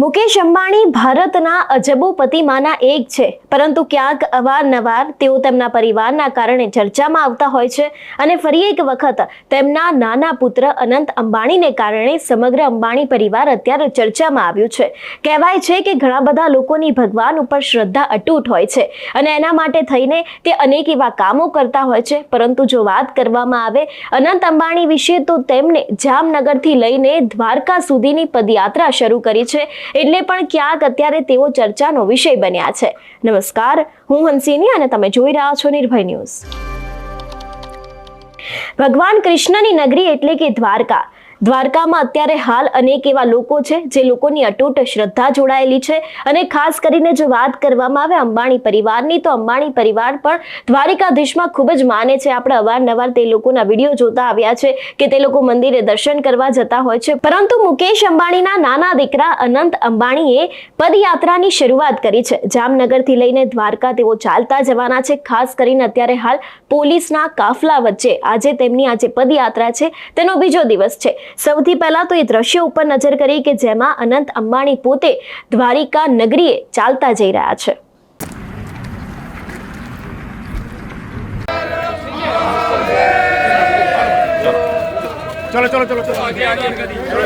મુકેશ અંબાણી ભારતના અજબોપતિમાંના એક છે. પરંતુ ક્યાંક અવારનવાર તેઓ તેમના પરિવારના કારણે ચર્ચામાં આવતા હોય છે અને ફરી એક વખત તેમના નાના પુત્ર અનંત અંબાણીને કારણે સમગ્ર અંબાણી પરિવાર અત્યારે ચર્ચામાં આવ્યું છે. કહેવાય છે કે ઘણા બધા લોકોની ભગવાન ઉપર શ્રદ્ધા અટૂટ હોય છે અને એના માટે થઈને તે અનેક એવા કામો કરતા હોય છે. પરંતુ જો વાત કરવામાં આવે અનંત અંબાણી વિશે તો તેમને જામનગરથી લઈને દ્વારકા સુધીની પદયાત્રા શરૂ કરી છે. એટલે પણ ક્યાંક અત્યારે તેઓ ચર્ચાનો વિષય બન્યા છે. નમસ્કાર, હું હંસિની અને તમે જોઈ રહ્યા છો નિર્ભય ન્યૂઝ. ભગવાન કૃષ્ણની નગરી એટલે કે દ્વારકા. દ્વારકામાં અત્યારે હાલ અનેક એવા લોકો છે જે લોકોની અટૂટ શ્રદ્ધા જોડાયેલી છે અને ખાસ કરીને જો વાત કરવામાં આવે અંબાણી પરિવારની, તો અંબાણી પરિવાર પણ દ્વારિકાધીશમાં ખૂબ જ માને છે. આપણે અવારનવાર તે લોકોના વીડિયો જોતા આવ્યા છે કે તે લોકો મંદિરે દર્શન કરવા જતા હોય છે. પરંતુ મુકેશ અંબાણીના નાના દીકરા અનંત અંબાણીએ પદયાત્રાની શરૂઆત કરી છે. જામનગરથી લઈને દ્વારકા તેઓ ચાલતા જવાના છે. ખાસ કરીને અત્યારે હાલ પોલીસના કાફલા વચ્ચે આજે તેમની આજે પદયાત્રા છે. તેનો બીજો દિવસ છે. સૌથી પહેલા તો એ દ્રશ્ય ઉપર નજર કરી કે જેમાં અનંત અંબાણી પોતે દ્વારિકા નગરીએ ચાલતા જઈ રહ્યા છે. ચલો ચલો ચલો ચલો.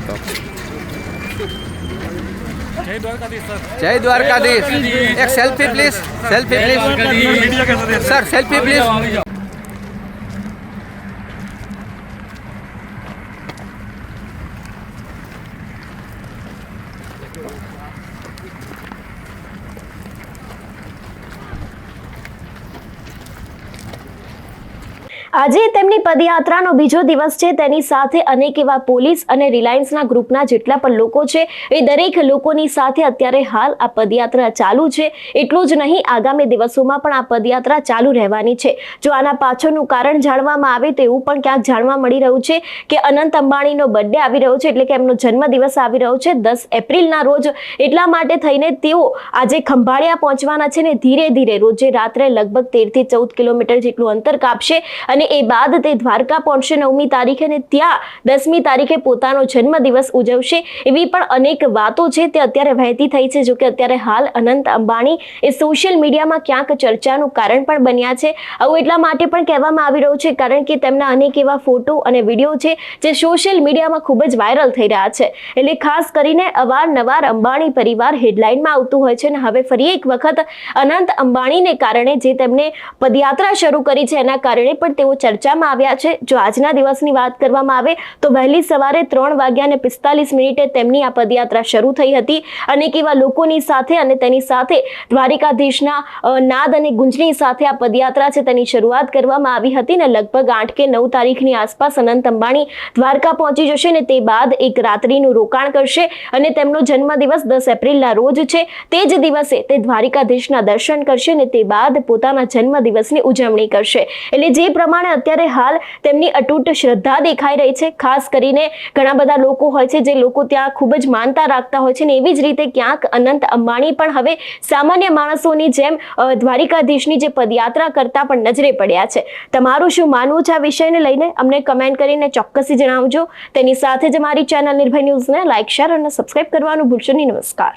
હતો જય દ્વારકાધીશ એક selfie please selfie please sir selfie please આજે તેમની પદયાત્રાનો બીજો દિવસ છે. તેની સાથે અનેક એવા પોલીસ અને રિલાયન્સના ગ્રુપના જેટલા પણ લોકો છે, એ દરેક લોકોની સાથે અત્યારે હાલ આ પદયાત્રા ચાલુ છે. એટલું જ નહીં, આગામી દિવસોમાં પણ આ પદયાત્રા ચાલુ રહેવાની છે. જો આના પાછળનું કારણ જાણવામાં આવે તો એવું પણ ક્યાંક જાણવા મળી રહ્યું છે કે અનંત અંબાણીનો બર્થડે આવી રહ્યો છે, એટલે કે એમનો જન્મદિવસ આવી રહ્યો છે દસ એપ્રિલના રોજ. એટલા માટે થઈને તેઓ આજે ખંભાળિયા પહોંચવાના છે ને ધીરે ધીરે રોજે રાત્રે લગભગ તેરથી ચૌદ કિલોમીટર જેટલું અંતર કાપશે અને એ બાદ તે દ્વારકા પહોંચશે નવમી તારીખે અને ત્યાં દસમી તારીખે પોતાનો જન્મદિવસ ઉજવશે. એવી પણ અનેક વાતો છે. તે અત્યારે વહેતી થઈ છે. જો કે અત્યારે હાલ અનંત અંબાણી એ સોશિયલ મીડિયામાં ક્યાંક ચર્ચાનું કારણ પણ બન્યા છે. આવું એટલા માટે પણ કહેવામાં આવી રહ્યું છે કારણ કે તેમના અનેક એવા ફોટો અને વીડિયો છે જે સોશિયલ મીડિયામાં ખૂબ જ વાયરલ થઈ રહ્યા છે. એટલે ખાસ કરીને અવારનવાર અંબાણી પરિવાર હેડલાઇનમાં આવતું હોય છે અને હવે ફરી એક વખત અનંત અંબાણીને કારણે જે તેમને પદયાત્રા શરૂ કરી છે, એના કારણે પણ તેઓ ચર્ચામાં આવ્યા છે. જો આજના દિવસની વાત કરવામાં આવે તો વહેલી સવારે ત્રણ વાગ્યા અને પિસ્તાલીસ મિનિટે તેમની આ પદયાત્રા શરૂ થઈ હતી. અનેક એવા લોકોની સાથે અને તેની સાથે દ્વારિકાધીશના નાદ અને ગુંજની સાથે આ પદયાત્રા છે તેની શરૂઆત કરવામાં આવી હતી ને લગભગ આઠ કે નવ તારીખની આસપાસ અનંત અંબાણી દ્વારકા પહોંચી જશે ને તે બાદ એક રાત્રિનું રોકાણ કરશે અને તેમનો જન્મદિવસ દસ એપ્રિલના રોજ છે. તે જ દિવસે તે દ્વારિકાધીશના દર્શન કરશે ને તે બાદ પોતાના જન્મદિવસની ઉજવણી કરશે. એટલે જે પ્રમાણે પ્રમાણે અત્યારે હાલ તેમની અતૂટ શ્રદ્ધા દેખાઈ રહી છે. ખાસ કરીને ઘણા બધા લોકો હોય છે જે લોકો ત્યાં ખૂબ જ માનતા રાખતા હોય છે ને એવી જ રીતે ક્યાંક અનંત અંબાણી પણ હવે સામાન્ય માણસોની જેમ દ્વારિકાધીશની જે પદયાત્રા કરતા પણ નજરે પડ્યા છે. તમારું શું માનવું છે આ વિષયને લઈને? અમને કમેન્ટ કરીને ચોક્કસથી જણાવજો. તેની સાથે જ અમારી ચેનલ નિર્ભય ન્યૂઝને લાઇક શેર અને સબસ્ક્રાઇબ કરવાનું ભૂલશો નહીં. નમસ્કાર.